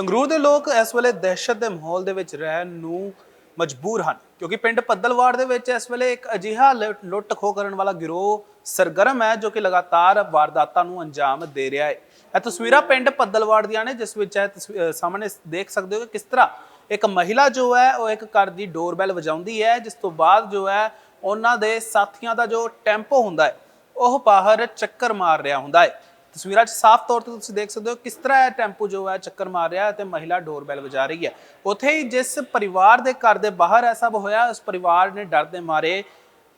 ਸੰਗਰੂਰ ਦੇ ਲੋਕ ਇਸ ਵੇਲੇ ਦਹਿਸ਼ਤ ਦੇ ਮਾਹੌਲ ਦੇ ਵਿੱਚ ਰਹਿਣ ਨੂੰ ਮਜਬੂਰ ਹਨ, ਕਿਉਂਕਿ ਪਿੰਡ ਪੱਦਲਵਾੜ ਦੇ ਵਿੱਚ ਇਸ ਵੇਲੇ ਇੱਕ ਅਜਿਹਾ ਲੁੱਟ- ਲੁੱਟ ਖੋਹ ਕਰਨ ਵਾਲਾ ਗਿਰੋਹ ਸਰਗਰਮ ਹੈ, ਜੋ ਕਿ ਲਗਾਤਾਰ ਵਾਰਦਾਤਾਂ ਨੂੰ ਅੰਜਾਮ ਦੇ ਰਿਹਾ ਹੈ। ਇਹ ਤਸਵੀਰਾਂ ਪਿੰਡ ਪੱਦਲਵਾੜ ਦੀਆਂ ਨੇ, ਜਿਸ ਵਿੱਚ ਇਹ ਤਸਵੀ- ਸਾਹਮਣੇ ਦੇਖ ਸਕਦੇ ਹੋ ਕਿ ਕਿਸ ਤਰ੍ਹਾਂ ਇੱਕ ਮਹਿਲਾ ਜੋ ਹੈ, ਉਹ ਇੱਕ ਘਰ ਦੀ ਡੋਰਬੈਲ ਵਜਾਉਂਦੀ ਹੈ, ਜਿਸ ਤੋਂ ਬਾਅਦ ਜੋ ਹੈ, ਉਹਨਾਂ ਦੇ ਸਾਥੀਆਂ ਦਾ ਜੋ ਟੈਂਪੋ ਹੁੰਦਾ ਹੈ, ਉਹ ਬਾਹਰ ਚੱਕਰ ਮਾਰ ਰਿਹਾ ਹੁੰਦਾ ਹੈ। ਤਸਵੀਰਾਂ 'ਚ ਸਾਫ਼ ਤੌਰ ਤੇ ਤੁਸੀਂ ਦੇਖ ਸਕਦੇ ਹੋ ਕਿਸ ਤਰ੍ਹਾਂ ਇਹ ਟੈਂਪੂ ਜੋ ਹੈ ਚੱਕਰ ਮਾਰ ਰਿਹਾ ਹੈ ਤੇ ਮਹਿਲਾ ਡੋਰਬੈਲ ਵਜਾ ਰਹੀ ਹੈ। ਉੱਥੇ ਹੀ ਜਿਸ ਪਰਿਵਾਰ ਦੇ ਘਰ ਦੇ ਬਾਹਰ ਇਹ ਸਭ ਹੋਇਆ, ਉਸ ਪਰਿਵਾਰ ਨੇ ਡਰ ਦੇ ਮਾਰੇ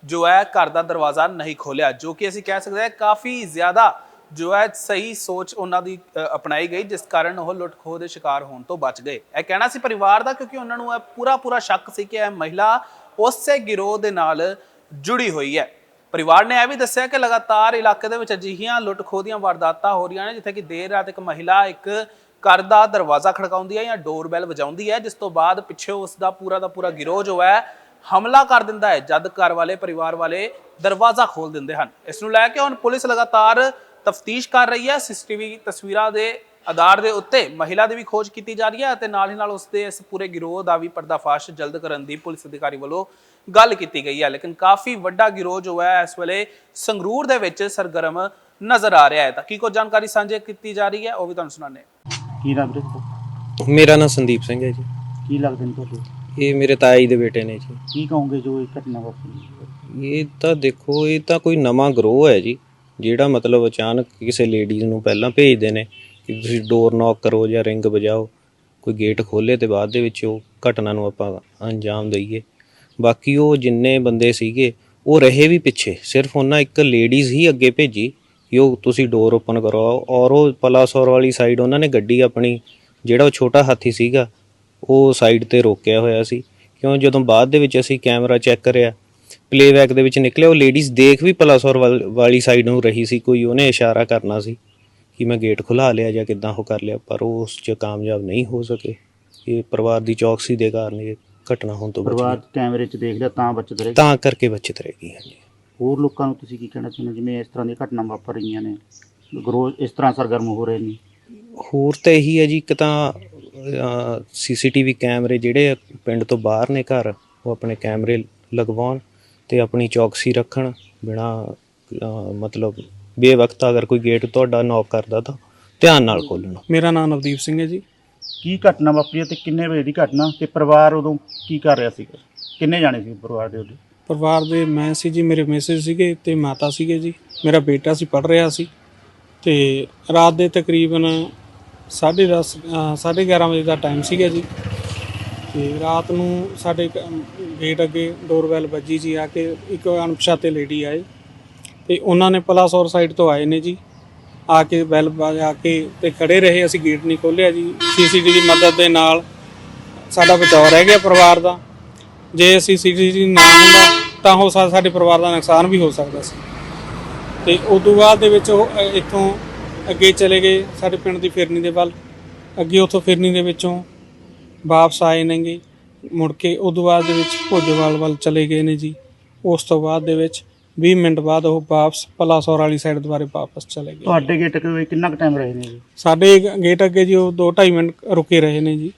ਜੋ ਹੈ ਘਰ ਦਾ ਦਰਵਾਜ਼ਾ ਨਹੀਂ ਖੋਲਿਆ ਜੋ ਕਿ ਅਸੀਂ ਕਹਿ ਸਕਦੇ ਹਾਂ ਕਾਫੀ ਜ਼ਿਆਦਾ ਜੋ ਹੈ ਸਹੀ ਸੋਚ ਉਹਨਾਂ ਦੀ ਅਪਣਾਈ ਗਈ, ਜਿਸ ਕਾਰਨ ਉਹ ਲੁੱਟ ਖੋਹ ਦੇ ਸ਼ਿਕਾਰ ਹੋਣ ਤੋਂ ਬਚ ਗਏ। ਇਹ ਕਹਿਣਾ ਸੀ ਪਰਿਵਾਰ ਦਾ ਕਿਉਂਕਿ ਉਹਨਾਂ ਨੂੰ ਇਹ ਪੂਰਾ ਪੂਰਾ ਸ਼ੱਕ ਸੀ ਕਿ ਇਹ ਮਹਿਲਾ ਉਸੇ ਗਿਰੋਹ ਦੇ ਨਾਲ ਜੁੜੀ ਹੋਈ ਹੈ। ਪਰਿਵਾਰ ਨੇ ਇਹ ਵੀ ਦੱਸਿਆ ਕਿ ਲਗਾਤਾਰ ਇਲਾਕੇ ਦੇ ਵਿੱਚ ਅਜਿਹੀਆਂ ਲੁੱਟ ਖੋਹ ਦੀਆਂ ਵਾਰਦਾਤਾਂ ਹੋ ਰਹੀਆਂ ਨੇ, ਜਿੱਥੇ ਕਿ ਦੇਰ ਰਾਤ ਇੱਕ ਮਹਿਲਾ ਇੱਕ ਘਰ ਦਾ ਦਰਵਾਜ਼ਾ ਖੜਕਾਉਂਦੀ ਹੈ ਜਾਂ ਡੋਰਬੈਲ ਵਜਾਉਂਦੀ ਹੈ, ਜਿਸ ਤੋਂ ਬਾਅਦ ਪਿੱਛੇ ਉਸ ਦਾ ਪੂਰਾ ਦਾ ਪੂਰਾ ਗਿਰੋਹ ਜੋ ਹੈ, ਹਮਲਾ ਕਰ ਦਿੰਦਾ ਹੈ। ਜਦ ਘਰ ਵਾਲੇ ਪਰਿਵਾਰ ਵਾਲੇ ਦਰਵਾਜ਼ਾ ਖੋਲ ਦਿੰਦੇ ਹਨ। ਇਸ ਨੂੰ ਲੈ ਕੇ ਹੁਣ ਪੁਲਿਸ ਲਗਾਤਾਰ ਤਫਤੀਸ਼ ਕਰ ਰਹੀ ਹੈ। ਸੀਸੀਟੀਵੀ ਤਸਵੀਰਾਂ ਦੇ ਆਧਾਰ ਦੇ ਉੱਤੇ ਮਹਿਲਾ ਦੀ ਵੀ ਖੋਜ ਕੀਤੀ ਜਾ ਰਹੀ ਹੈ ਅਤੇ ਨਾਲ ਹੀ ਨਾਲ ਉਸ ਦੇ ਇਸ ਪੂਰੇ ਗਿਰੋਹ ਦਾ ਵੀ ਪਰਦਾਫਾਸ਼ ਜਲਦ ਕਰਨ ਦੀ ਪੁਲਿਸ ਅਧਿਕਾਰੀ ਵੱਲੋਂ ਗੱਲ ਕੀਤੀ ਗਈ ਹੈ। ਲੇਕਿਨ ਕਾਫੀ ਵੱਡਾ ਗਿਰੋਹ ਜੋ ਹੈ ਇਸ ਵੇਲੇ ਸੰਗਰੂਰ ਦੇ ਵਿੱਚ ਸਰਗਰਮ ਨਜ਼ਰ ਆ ਰਿਹਾ ਹੈ। ਤਾਂ ਕੀ ਕੁਝ ਜਾਣਕਾਰੀ ਸਾਂਝੀ ਕੀਤੀ ਜਾ ਰਹੀ ਹੈ ਉਹ ਵੀ ਤੁਹਾਨੂੰ ਹਾਂ। ਕੀ ਨਾਮ ਵੀਰੇ? ਮੇਰਾ ਨਾਮ ਸੰਦੀਪ ਸਿੰਘ ਹੈ ਜੀ। ਕੀ ਲੱਗਦੇ ਨੇ ਤੁਹਾਨੂੰ ਇਹ ਮੇਰੇ ਤਾਇਆ ਜੀ ਦੇ ਬੇਟੇ ਨੇ ਜੀ। ਕੀ ਕਹੋਗੇ ਜੋ ਇਹ ਘਟਨਾ ਵਾਪਰੀ? ਇਹ ਤਾਂ ਦੇਖੋ ਇਹ ਤਾਂ ਕੋਈ ਨਵਾਂ ਗਰੋਹ ਹੈ ਜੀ ਜਿਹੜਾ ਮਤਲਬ ਅਚਾਨਕ ਕਿਸੇ ਲੇਡੀਜ਼ ਨੂੰ ਪਹਿਲਾਂ ਭੇਜਦੇ ਨੇ। ਕਿ ਤੁਸੀਂ ਡੋਰ ਨੌਕ ਕਰੋ ਜਾਂ ਰਿੰਗ ਵਜਾਓ, ਕੋਈ ਗੇਟ ਖੋਲੇ ਤੇ ਬਾਅਦ ਦੇ ਵਿੱਚ ਉਹ ਘਟਨਾ ਨੂੰ ਆਪਾਂ ਅੰਜਾਮ ਦਈਏ। ਬਾਕੀ ਉਹ ਜਿੰਨੇ ਬੰਦੇ ਸੀਗੇ, ਉਹ ਰਹੇ ਵੀ ਪਿੱਛੇ। ਸਿਰਫ ਉਹਨਾਂ ਇੱਕ ਲੇਡੀਜ਼ ਹੀ ਅੱਗੇ ਭੇਜੀ, ਕਿ ਉਹ ਤੁਸੀਂ ਡੋਰ ਓਪਨ ਕਰਵਾਓ। ਔਰ ਉਹ ਪਲਾਸੌਰ ਵਾਲੀ ਸਾਈਡ ਉਹਨਾਂ ਨੇ ਗੱਡੀ ਆਪਣੀ, ਜਿਹੜਾ ਉਹ ਛੋਟਾ ਹਾਥੀ ਸੀਗਾ, ਉਹ ਸਾਈਡ ਤੇ ਰੋਕਿਆ ਹੋਇਆ ਸੀ। ਕਿਉਂ? ਜਦੋਂ ਬਾਅਦ ਦੇ ਵਿੱਚ ਅਸੀਂ ਕੈਮਰਾ ਚੈੱਕ ਕਰਿਆ ਪਲੇਬੈਕ ਦੇ ਵਿੱਚ ਨਿਕਲਿਆ, ਉਹ ਲੇਡੀਜ਼ ਦੇਖ ਵੀ ਪਲਾਸੌਰ ਵੱਲ- ਵਾਲੀ ਸਾਈਡ ਨੂੰ ਰਹੀ ਸੀ, ਕੋਈ ਉਹਨੇ ਇਸ਼ਾਰਾ ਕਰਨਾ ਸੀ। ਕਿ ਮੈਂ ਗੇਟ ਖੁਲਾ ਲਿਆ ਜਾਂ ਕਿੱਦਾਂ ਉਹ ਕਰ ਲਿਆ ਪਰ ਉਹ ਉਸ 'ਚ ਕਾਮਯਾਬ ਨਹੀਂ ਹੋ ਸਕੇ। ਇਹ ਪਰਿਵਾਰ ਦੀ ਚੌਕਸੀ ਦੇ ਕਾਰਨ ਇਹ ਘਟਨਾ ਹੋਣ ਤੋਂ ਬਚ। ਪਰਿਵਾਰ ਕੈਮਰੇ 'ਚ ਦੇਖ ਲਿਆ ਤਾਂ ਬਚਤ ਰਹੇ ਤਾਂ ਕਰਕੇ ਬਚਤ ਰਹਿ ਗਈ ਹਾਂਜੀ। ਹੋਰ ਲੋਕਾਂ ਨੂੰ ਤੁਸੀਂ ਕੀ ਕਹਿਣਾ ਚਾਹੁੰਦੇ ਹੋ? ਜਿਵੇਂ ਇਸ ਤਰ੍ਹਾਂ ਦੀਆਂ ਘਟਨਾ ਵਾਪਰ ਰਹੀਆਂ ਨੇ ਗਰੋਹ ਇਸ ਤਰ੍ਹਾਂ ਸਰਗਰਮ ਹੋ ਰਹੇ ਨੇ? ਹੋਰ ਤਾਂ ਇਹੀ ਹੈ ਜੀ ਇੱਕ ਤਾਂ ਸੀਸੀਟੀਵੀ ਕੈਮਰੇ ਜਿਹੜੇ ਪਿੰਡ ਤੋਂ ਬਾਹਰ ਨੇ ਘਰ ਉਹ ਆਪਣੇ ਕੈਮਰੇ ਲਗਵਾਉਣ ਤੇ ਆਪਣੀ ਚੌਕਸੀ ਰੱਖਣ ਬਿਨਾ ਮਤਲਬ ਬੇਵਕਤ ਅਗਰ ਕੋਈ ਗੇਟ ਤੁਹਾਡਾ ਨੌਕ ਕਰਦਾ ਤਾਂ ਧਿਆਨ ਨਾਲ ਖੋਲਣਾ। ਮੇਰਾ ਨਾਮ ਨਵਦੀਪ ਸਿੰਘ ਹੈ ਜੀ। ਕੀ ਘਟਨਾ ਵਾਪਰੀ ਤੇ ਕਿੰਨੇ ਵਜੇ ਦੀ ਘਟਨਾ ਤੇ ਪਰਿਵਾਰ ਉਦੋਂ ਕੀ ਕਰ ਰਿਹਾ ਸੀਗਾ? ਕਿੰਨੇ ਜਾਣੇ ਸੀ ਪਰਿਵਾਰ ਦੇ ਉਹਦੇ? ਪਰਿਵਾਰ ਦੇ ਮੈਂ ਸੀ ਜੀ ਮੇਰੇ ਮਿਸਿਸ ਸੀਗੇ ਤੇ ਮਾਤਾ ਸੀਗੇ ਜੀ। ਮੇਰਾ ਬੇਟਾ ਸੀ ਪੜ ਰਿਹਾ ਸੀ। ਤੇ ਰਾਤ ਦੇ ਤਕਰੀਬਨ 10:30 11:30 ਵਜੇ ਦਾ ਟਾਈਮ ਸੀਗਾ ਜੀ। ਤੇ ਰਾਤ ਨੂੰ ਸਾਡੇ ਗੇਟ ਅੱਗੇ ਡੋਰਬੈਲ ਵੱਜੀ ਜੀ ਆ ਕੇ ਇੱਕ ਅਣਪਛਾਤੇ ਲੇਡੀ ਆਏ। ਤੇ ਉਹਨਾਂ ਨੇ ਪਲਾਸੌਰ ਸਾਈਡ ਤੋਂ ਆਏ ਨੇ ਜੀ। ਆ ਕੇ ਬੈਲ ਵਜਾ ਕੇ ਤੇ ਖੜੇ ਰਹੇ, ਅਸੀਂ ਗੇਟ ਨਹੀਂ ਖੋਲ੍ਹਿਆ ਜੀ। ਸੀਸੀਟੀਵੀ ਦੀ ਮਦਦ ਦੇ ਨਾਲ ਸਾਡਾ ਬਚਾਅ ਰਹਿ ਗਿਆ ਪਰਿਵਾਰ ਦਾ। ਜੇ ਅਸੀਂ ਸੀਸੀਟੀਵੀ ਨਾ ਹੁੰਦਾ, ਤਾਂ ਹੋ ਸਕਦਾ ਸਾਡੇ ਪਰਿਵਾਰ ਦਾ ਨੁਕਸਾਨ ਵੀ ਹੋ ਸਕਦਾ ਸੀ। ਤੇ ਉਸ ਤੋਂ ਬਾਅਦ ਦੇ ਵਿੱਚ ਉਹ ਇੱਥੋਂ ਅੱਗੇ ਚਲੇ ਗਏ, ਸਾਡੇ ਪਿੰਡ ਦੀ ਫਿਰਨੀ ਦੇ ਵੱਲ। ਅੱਗੇ ਉੱਥੋਂ ਫਿਰਨੀ ਦੇ ਵਿੱਚੋਂ ਵਾਪਸ ਆਏ ਨੇਗੇ। ਮੁੜ ਕੇ ਉਸ ਤੋਂ ਬਾਅਦ ਦੇ ਵਿੱਚ ਭੋਜਵਾਲ ਵੱਲ ਚਲੇ ਗਏ ਨੇ ਜੀ। ਉਸ ਤੋਂ ਬਾਅਦ ਦੇ ਵਿੱਚ 20 ਮਿੰਟ ਬਾਅਦ ਉਹ ਵਾਪਸ ਪਲਾਸੌਰ ਵਾਲੀ ਸਾਈਡ ਦੁਬਾਰੇ ਵਾਪਸ ਚਲੇ ਗਏ। ਤੁਹਾਡੇ ਗੇਟ ਕੋਲ ਕਿੰਨਾ ਕੁ ਟਾਈਮ ਰਹੇ ਨੇ ਜੀ? ਸਾਡੇ ਗੇਟ ਅੱਗੇ ਜੀ ਉਹ 2.5 ਮਿੰਟ ਰੁਕੇ ਰਹੇ ਨੇ ਜੀ।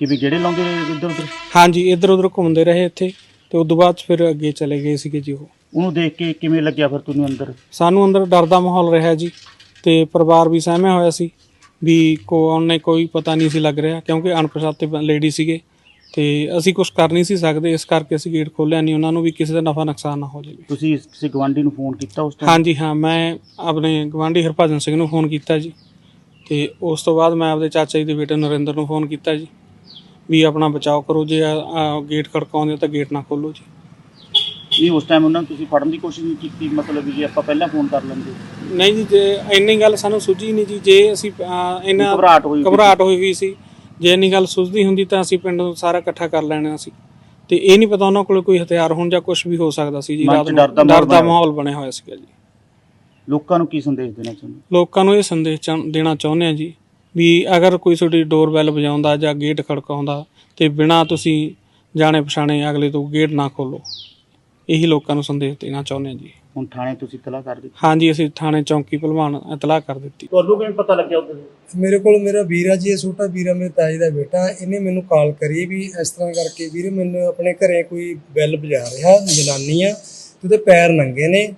ਕਿ ਵੀ ਜਿਹੜੇ ਲਾਉਂਦੇ ਇੱਧਰ ਉੱਧਰ? ਹਾਂਜੀ ਇੱਧਰ ਉੱਧਰ ਘੁੰਮਦੇ ਰਹੇ ਇੱਥੇ ਤੇ ਉਸ ਤੋਂ ਬਾਅਦ ਫਿਰ ਅੱਗੇ ਚਲੇ ਗਏ ਸੀਗੇ ਜੀ ਉਹ। ਉਹਨੂੰ ਦੇਖ ਕੇ ਕਿਵੇਂ ਲੱਗਿਆ ਫਿਰ ਤੁਹਾਨੂੰ ਅੰਦਰ? ਸਾਨੂੰ ਅੰਦਰ ਡਰ ਦਾ ਮਾਹੌਲ ਰਿਹਾ ਜੀ ਤੇ ਪਰਿਵਾਰ ਵੀ ਸਹਿਮਿਆ ਹੋਇਆ ਸੀ ਵੀ ਕੋ ਨੇ ਕੋਈ ਪਤਾ ਨਹੀਂ ਸੀ ਲੱਗ ਰਿਹਾ ਕਿਉਂਕਿ ਅਣਪਛਾਤੇ ਲੇਡੀ ਸੀਗੇ। ਤੇ ਅਸੀਂ ਕੁਝ ਕਰ ਨਹੀਂ ਸੀ ਸਕਦੇ ਇਸ ਕਰਕੇ ਅਸੀਂ ਗੇਟ ਖੋਲ੍ਹਿਆ ਨਹੀਂ ਉਹਨਾਂ ਨੂੰ ਵੀ ਕਿਸੇ ਦਾ ਨਫਾ ਨੁਕਸਾਨ ਨਾ ਹੋ ਜਾਵੇ। ਤੁਸੀਂ ਕਿਸੇ ਗਵਾਂਢੀ ਨੂੰ ਫੋਨ ਕੀਤਾ ਉਸ ਟਾਈਮ ਹਾਂਜੀ ਹਾਂ ਮੈਂ ਆਪਣੇ ਗਵਾਂਢੀ ਹਰਭਜਨ ਸਿੰਘ ਨੂੰ ਫੋਨ ਕੀਤਾ ਜੀ। ਤੇ ਉਸ ਤੋਂ ਬਾਅਦ ਮੈਂ ਆਪਣੇ ਚਾਚਾ ਜੀ ਦੇ ਬੇਟੇ ਨਰਿੰਦਰ ਨੂੰ ਫੋਨ ਕੀਤਾ ਜੀ ਵੀ ਆਪਣਾ ਬਚਾਓ ਕਰੋ ਜੇ ਆ- ਆ ਗੇਟ ਖੜਕਾਉਂਦੇ ਹੋ ਤਾਂ ਗੇਟ ਨਾ ਖੋਲੋ ਜੀ। ਨਹੀਂ ਉਸ ਟਾਈਮ ਉਹਨਾਂ ਨੂੰ ਤੁਸੀਂ ਫੜਨ ਦੀ ਕੋਸ਼ਿਸ਼ ਨਹੀਂ ਕੀਤੀ ਮਤਲਬ ਵੀ ਜੇ ਆਪਾਂ ਪਹਿਲਾਂ ਫੋਨ ਕਰ ਲੈਂਦੇ। ਨਹੀਂ ਜੀ ਜੇ ਇੰਨੀ ਗੱਲ ਸਾਨੂੰ ਸੁਝੀ ਨਹੀਂ ਜੀ ਜੇ ਅਸੀਂ ਅਹ, ਇੰਨਾ ਘਬਰਾਹਟ ਹੋਈ ਘਬਰਾਹਟ ਹੋਈ ਹੋਈ ਸੀ ਜੇ ਇੰਨੀ ਗੱਲ ਸੁਝਦੀ ਹੁੰਦੀ ਤਾਂ ਅਸੀਂ ਪਿੰਡ ਨੂੰ ਸਾਰਾ ਇਕੱਠਾ ਕਰ ਲੈਣਾ ਸੀ। ਤੇ ਇਹ ਨਹੀਂ ਪਤਾ ਉਹਨਾਂ ਕੋਲ ਕੋਈ ਹਥਿਆਰ ਹੋਣ ਜਾਂ ਕੁਝ ਵੀ ਹੋ ਸਕਦਾ ਸੀ ਜੀ ਮਨ 'ਚ ਰਾਤ ਨੂੰ ਡਰ ਦਾ ਮਾਹੌਲ ਦਾ ਬਣਿਆ। ਮਾਹੌਲ ਬਣਿਆ ਹੋਇਆ ਸੀਗਾ ਜੀ। ਲੋਕਾਂ ਨੂੰ ਕੀ ਸੰਦੇਸ਼ ਦੇਣਾ ਚਾਹੁੰਦੇ ਲੋਕਾਂ ਨੂੰ ਇਹ ਸੰਦੇਸ਼ ਚਾਹੁੰ- ਦੇਣਾ ਚਾਹੁੰਦੇ ਆ ਜੀ ਵੀ ਅਗਰ ਕੋਈ ਤੁਹਾਡੀ ਡੋਰ ਬੈਲ ਵਜਾਉਂਦਾ ਜਾਂ ਗੇਟ ਖੜਕਾਉਂਦਾ ਤੇ ਬਿਨਾਂ ਤੁਸੀਂ ਜਾਣੇ ਪਛਾਣੇ ਅਗਲੇ ਤੋਂ ਗੇਟ ਨਾ ਖੋਲੋ ਇਹੀ ਲੋਕਾਂ ਨੂੰ ਸੰਦੇਸ਼ ਦੇਣਾ ਚਾਹੁੰਦੇ ਆ ਜੀ। ਹੁਣ ਥਾਣੇ ਤੁਸੀਂ ਇਤਲਾਹ ਕਰ ਦਿੱਤੀ? ਹਾਂਜੀ ਅਸੀਂ ਥਾਣੇ ਚੌਂਕੀ ਭਲਵਾਨ ਇਤਲਾਹ ਕਰ ਦਿੱਤੀ। ਤੁਹਾਨੂੰ ਕਿਵੇਂ ਪਤਾ ਲੱਗਿਆ ਉਦੋਂ ਮੇਰੇ ਕੋਲ ਮੇਰਾ ਵੀਰਾ ਜੀ ਇਹ ਛੋਟਾ ਵੀਰਾ ਮੇਰੇ ਤਾਏ ਦਾ ਬੇਟਾ। ਇਹਨੇ ਮੈਨੂੰ ਕਾਲ ਕਰੀ ਵੀ ਇਸ ਤਰ੍ਹਾਂ ਕਰਕੇ ਵੀਰੇ ਮੈਨੂੰ ਆਪਣੇ ਘਰੇ ਕੋਈ ਬੈਲ ਵਜਾ ਰਿਹਾ ਜਨਾਨੀ ਆ ਤੇ ਉਹਦੇ ਪੈਰ ਨੰਗੇ ਨੇ।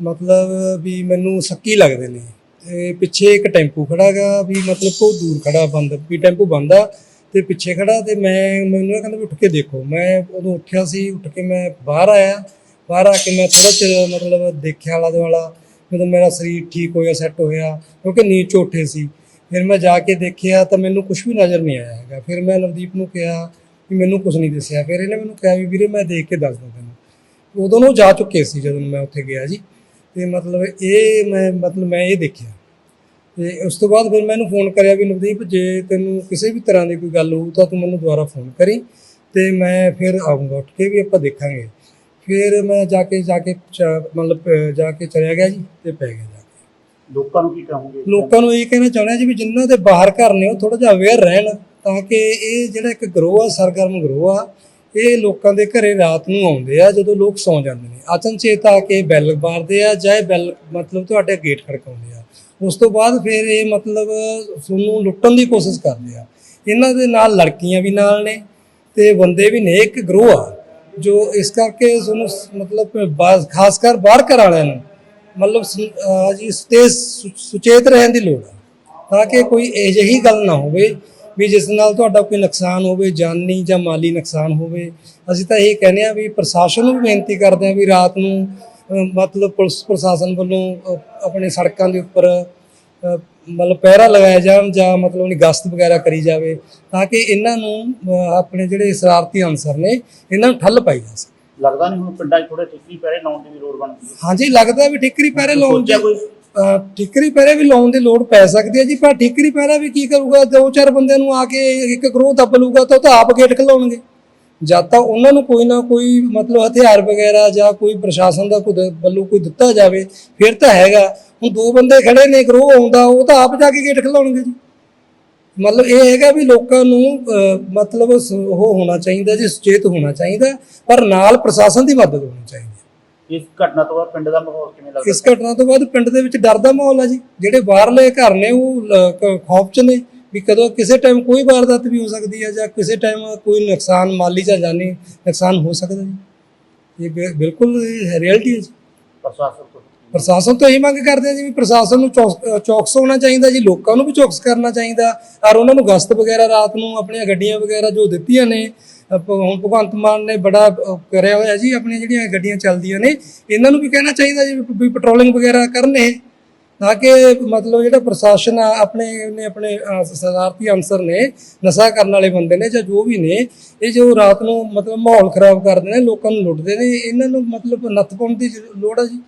ਮਤਲਬ ਵੀ ਮੈਨੂੰ ਸੱਕੀ ਲੱਗਦੇ ਨੇ। ਤੇ ਪਿੱਛੇ ਇੱਕ ਟੈਂਪੂ ਖੜਾਗਾ ਵੀ ਮਤਲਬ ਬਹੁਤ ਦੂਰ ਖੜਾ ਬੰਦ ਵੀ ਟੈਂਪੂ ਬੰਦ ਆ ਤੇ ਪਿੱਛੇ ਖੜਾ ਤੇ ਮੈਂ ਮੈਨੂੰ ਇਹ ਕਹਿੰਦਾ ਵੀ ਉੱਠ ਕੇ ਦੇਖੋ। ਮੈਂ ਉਦੋਂ ਉੱਠਿਆ ਸੀ ਉੱਠ ਕੇ ਮੈਂ ਬਾਹਰ ਆਇਆ। ਬਾਹਰ ਆ ਕੇ ਮੈਂ ਥੋੜਾ ਚਿਰ ਮਤਲਬ ਦੇਖਿਆ ਆਲਾ ਦੁਆਲਾ, ਜਦੋਂ ਮੇਰਾ ਸਰੀਰ ਠੀਕ ਹੋਇਆ ਸੈੱਟ ਹੋਇਆ, ਕਿਉਂਕਿ ਨੀਂਦ 'ਚ ਸੀ। ਫਿਰ ਮੈਂ ਜਾ ਕੇ ਦੇਖਿਆ ਤਾਂ ਮੈਨੂੰ ਕੁਝ ਵੀ ਨਜ਼ਰ ਨਹੀਂ ਆਇਆ ਹੈਗਾ। ਫਿਰ ਮੈਂ ਨਵਦੀਪ ਨੂੰ ਕਿਹਾ ਵੀ ਮੈਨੂੰ ਕੁਝ ਨਹੀਂ ਦਿਸਿਆ। ਫਿਰ ਇਹਨੇ ਮੈਨੂੰ ਕਿਹਾ ਵੀ ਵੀਰੇ ਮੈਂ ਦੇਖ ਕੇ ਦੱਸ ਦੱਸਦਾ ਤੈਨੂੰ। ਉਦੋਂ ਨੂੰ ਜਾ ਚੁੱਕੇ ਸੀ ਜਦੋਂ ਮੈਂ ਉੱਥੇ ਗਿਆ ਜੀ। ਤੇ ਮਤਲਬ ਇਹ ਮੈਂ ਮਤਲਬ ਮੈਂ ਇਹ ਦੇਖਿਆ। ਤੇ ਉਸ ਤੋਂ ਬਾਅਦ ਫਿਰ ਮੈਨੂੰ ਫੋਨ ਕਰਿਆ ਵੀ ਨਵਦੀਪ ਜੇ ਤੈਨੂੰ ਕਿਸੇ ਵੀ ਤਰ੍ਹਾਂ ਦੀ ਕੋਈ ਗੱਲ ਹੋਊ ਤਾਂ ਤੂੰ ਮੈਨੂੰ ਦੁਬਾਰਾ ਫੋਨ ਕਰੀ। ਤੇ ਮੈਂ ਫਿਰ ਆਉਂਗਾ ਉੱਠ ਕੇ ਵੀ ਆਪਾਂ ਦੇਖਾਂਗੇ। ਫਿਰ ਮੈਂ ਜਾ ਕੇ ਜਾ ਕੇ ਚ- ਮਤਲਬ ਅਹ ਜਾ ਕੇ ਚਲਿਆ ਗਿਆ ਜੀ ਤੇ ਪੈ ਗਿਆ ਜਾ ਕੇ। ਲੋਕਾਂ ਨੂੰ ਕੀ ਕਹੋਗੇ? ਲੋਕਾਂ ਨੂੰ ਇਹ ਕਹਿਣਾ ਚਾਹੁੰਦੇ ਹਾਂ ਜੀ ਵੀ ਜਿਨ੍ਹਾਂ ਦੇ ਬਾਹਰ ਘਰ ਨੇ ਉਹ ਥੋੜਾ ਜਿਹਾ ਅਵੇਅਰ ਰਹਿਣ ਤਾਂ ਕਿ ਇਹ ਜਿਹੜਾ ਇੱਕ ਗਰੋਹ ਆ ਸਰਗਰਮ ਗਰੋਹ ਆ ਇਹ ਲੋਕਾਂ ਦੇ ਘਰੇ ਰਾਤ ਨੂੰ ਆਉਂਦੇ ਆ ਜਦੋਂ ਲੋਕ ਸੌਂ ਜਾਂਦੇ ਨੇ। ਅਚਨਚੇਤ ਆ ਕੇ ਬੈਲ ਮਾਰਦੇ ਆ ਜਾਂ ਇਹ ਬੈਲ ਮਤਲਬ ਤੁਹਾਡੇ ਗੇਟ ਖੜਕਾਉਂਦੇ ਆ। ਉਸ ਤੋਂ ਬਾਅਦ ਫਿਰ ਇਹ ਮਤਲਬ ਤੁਹਾਨੂੰ ਲੁੱਟਣ ਦੀ ਕੋਸ਼ਿਸ਼ ਕਰਦੇ ਆ। ਇਹਨਾਂ ਦੇ ਨਾਲ ਲੜਕੀਆਂ ਵੀ ਨਾਲ ਨੇ ਤੇ ਬੰਦੇ ਵੀ ਨੇ ਇੱਕ ਗਰੋਹ ਆ। ਜੋ ਇਸ ਕਰਕੇ ਤੁਹਾਨੂੰ ਮਤਲਬ ਬਾਜ਼, ਖਾਸ ਕਰ ਬਾਹਰ ਘਰ ਵਾਲਿਆਂ ਨੂੰ, ਮਤਲਬ ਸੁ- ਅਹ ਜੀ ਸੁਚੇਤ ਰਹਿਣ ਦੀ ਲੋੜ ਹੈ ਤਾਂ ਕਿ ਕੋਈ ਅਜਿਹੀ ਗੱਲ ਨਾ ਹੋਵੇ ਵੀ ਜਿਸ ਨਾਲ ਤੁਹਾਡਾ ਕੋਈ ਨੁਕਸਾਨ ਹੋਵੇ, ਜਾਨੀ ਜਾਂ ਮਾਲੀ ਨੁਕਸਾਨ ਹੋਵੇ। ਅਸੀਂ ਤਾਂ ਇਹ ਕਹਿੰਦੇ ਆ ਵੀ ਪ੍ਰਸ਼ਾਸਨ ਨੂੰ ਵੀ ਬੇਨਤੀ ਕਰਦੇ ਆ ਵੀ ਰਾਤ ਨੂੰ ਮਤਲਬ ਪੁਲਿਸ ਪ੍ਰਸ਼ਾਸਨ ਵੱਲੋਂ ਆਪਣੇ ਸੜਕਾਂ ਦੇ ਉੱਪਰ ਮਤਲਬ ਪਹਿਰਾ ਲਗਾਇਆ ਜਾਣ ਜਾਂ ਮਤਲਬ ਉਹਨੀ ਗਸ਼ਤ ਵਗੈਰਾ ਕਰੀ ਜਾਵੇ ਤਾਂ ਕਿ ਇਹਨਾਂ ਨੂੰ ਅਹ, ਆਪਣੇ ਜਿਹੜੇ ਸ਼ਰਾਰਤੀ ਅਨਸਰ ਨੇ ਇਹਨਾਂ ਨੂੰ ਠੱਲ ਪਾਈ ਜਾ ਸਕੇ। ਲੱਗਦਾ ਨਹੀਂ ਹੁਣ ਪਿੰਡਾਂ 'ਚ ਥੋੜੇ ਠਿੱਕੀ ਪੈਰੇ ਲਾਉਣ ਦੀ ਵੀ ਲੋੜ ਬਣਦੀ ਹੈ ਹਾਂਜੀ ਲੱਗਦਾ ਵੀ ਠਿਕਰੀ ਪਹਿਰੇ ਲਾਉਣ ਦੀ ਸੋਚਿਆ ਕੋਈ? ਅਹ ਠਿਕਰੀ ਪਹਿਰੇ ਵੀ ਲਾਉਣ ਦੀ ਲੋੜ ਪੈ ਸਕਦੀ ਹੈ ਜੀ ਪਰ ਠਿਕਰੀ ਪਹਿਰਾ ਵੀ ਕੀ ਕਰੂਗਾ? ਦੋ ਚਾਰ ਬੰਦਿਆਂ ਨੂੰ ਆ ਕੇ ਇੱਕ ਗਰੋਹ ਦੱਬ ਲੂਗਾ ਤਾਂ ਉਹ ਤਾਂ ਆਪ ਗੇਟ ਖਲਾਉਣਗੇ। ਜਦ ਤਾਂ ਉਹਨਾਂ ਨੂੰ ਕੋਈ ਨਾ ਕੋਈ ਮਤਲਬ ਹਥਿਆਰ ਵਗੈਰਾ ਜਾਂ ਕੋਈ ਪ੍ਰਸ਼ਾਸਨ ਦਾ ਕੋਈ ਵੱਲੋਂ ਕੋਈ ਦਿੱਤਾ ਜਾਵੇ ਫਿਰ ਤਾਂ ਹੈਗਾ। ਹੁਣ ਦੋ ਬੰਦੇ ਖੜੇ ਨੇ ਗਰੋਹ ਆਉਂਦਾ ਉਹ ਤਾਂ ਆਪ ਜਾ ਕੇ ਗੇਟ ਖਲਾਉਣਗੇ ਜੀ। ਮਤਲਬ ਇਹ ਹੈਗਾ ਵੀ ਲੋਕਾਂ ਨੂੰ ਮਤਲਬ ਉਹ ਹੋਣਾ ਚਾਹੀਦਾ ਜੀ ਸੁਚੇਤ ਹੋਣਾ ਚਾਹੀਦਾ ਪਰ ਨਾਲ ਪ੍ਰਸ਼ਾਸਨ ਦੀ ਮਦਦ ਹੋਣੀ ਚਾਹੀਦੀ ਹੈ। ਇਸ ਘਟਨਾ ਤੋਂ ਬਾਅਦ ਪਿੰਡ ਦਾ ਮਾਹੌਲ ਕਿਵੇਂ ਲੱਗਦਾ? ਇਸ ਘਟਨਾ ਤੋਂ ਬਾਅਦ ਪਿੰਡ ਦੇ ਵਿੱਚ ਡਰ ਦਾ ਮਾਹੌਲ ਹੈ ਜੀ। ਜਿਹੜੇ ਬਾਹਰਲੇ ਘਰ ਨੇ ਉਹ ਖੌਫ ਚ ਨੇ। ਵੀ ਕਦੋਂ ਕਿਸੇ ਟਾਈਮ ਕੋਈ ਵਾਰਦਾਤ ਵੀ ਹੋ ਸਕਦੀ ਹੈ ਜਾਂ ਕਿਸੇ ਟਾਈਮ ਕੋਈ ਨੁਕਸਾਨ ਮਾਲੀ ਜਾਂ ਜਾਨੀ ਨੁਕਸਾਨ ਹੋ ਸਕਦਾ ਜੀ। ਇਹ ਬਿਲਕੁਲ ਰਿਐਲਿਟੀ ਹੈ ਜੀ। ਪ੍ਰਸ਼ਾਸਨ ਤੋਂ। ਪ੍ਰਸ਼ਾਸਨ ਤੋਂ ਇਹੀ ਮੰਗ ਕਰਦੇ ਆ ਜੀ ਵੀ ਪ੍ਰਸ਼ਾਸਨ ਨੂੰ ਚੌਕਸ ਹੋਣਾ ਚਾਹੀਦਾ ਜੀ ਲੋਕਾਂ ਨੂੰ ਵੀ ਚੌਕਸ ਕਰਨਾ ਚਾਹੀਦਾ। ਔਰ ਉਹਨਾਂ ਨੂੰ ਗਸ਼ਤ ਵਗੈਰਾ ਰਾਤ ਨੂੰ ਆਪਣੀਆਂ ਗੱਡੀਆਂ ਵਗੈਰਾ ਜੋ ਦਿੱਤੀਆਂ ਨੇ ਹੁਣ ਭਗਵੰਤ ਮਾਨ ਨੇ ਬੜਾ ਕਰਿਆ ਹੋਇਆ ਜੀ ਆਪਣੀਆਂ ਜਿਹੜੀਆਂ ਗੱਡੀਆਂ ਚੱਲਦੀਆਂ ਨੇ ਇਹਨਾਂ ਨੂੰ ਵੀ ਕਹਿਣਾ ਚਾਹੀਦਾ ਜੀ ਵੀ ਪੈਟਰੋਲਿੰਗ ਵਗੈਰਾ ਕਰਨ। ਤਾਂ ਕਿ ਮਤਲਬ ਜਿਹੜਾ ਪ੍ਰਸ਼ਾਸਨ ਆ, ਆਪਣੇ ਨੇ ਆਪਣੇ ਸਦਾਰਤੀ ਸ਼ਰਾਰਤੀ ਅਨਸਰ ਨੇ, ਨਸ਼ਾ ਕਰਨ ਵਾਲੇ ਬੰਦੇ ਨੇ ਜਾਂ ਜੋ ਵੀ ਨੇ, ਇਹ ਜੋ ਰਾਤ ਨੂੰ ਮਤਲਬ ਮਾਹੌਲ ਖਰਾਬ ਕਰਦੇ ਨੇ, ਲੋਕਾਂ ਨੂੰ ਲੁੱਟਦੇ ਨੇ, ਇਹਨਾਂ ਨੂੰ ਮਤਲਬ ਨੱਥ ਪਾਉਣ ਦੀ ਜ਼ਰੂ- ਲੋੜ ਆ ਜੀ।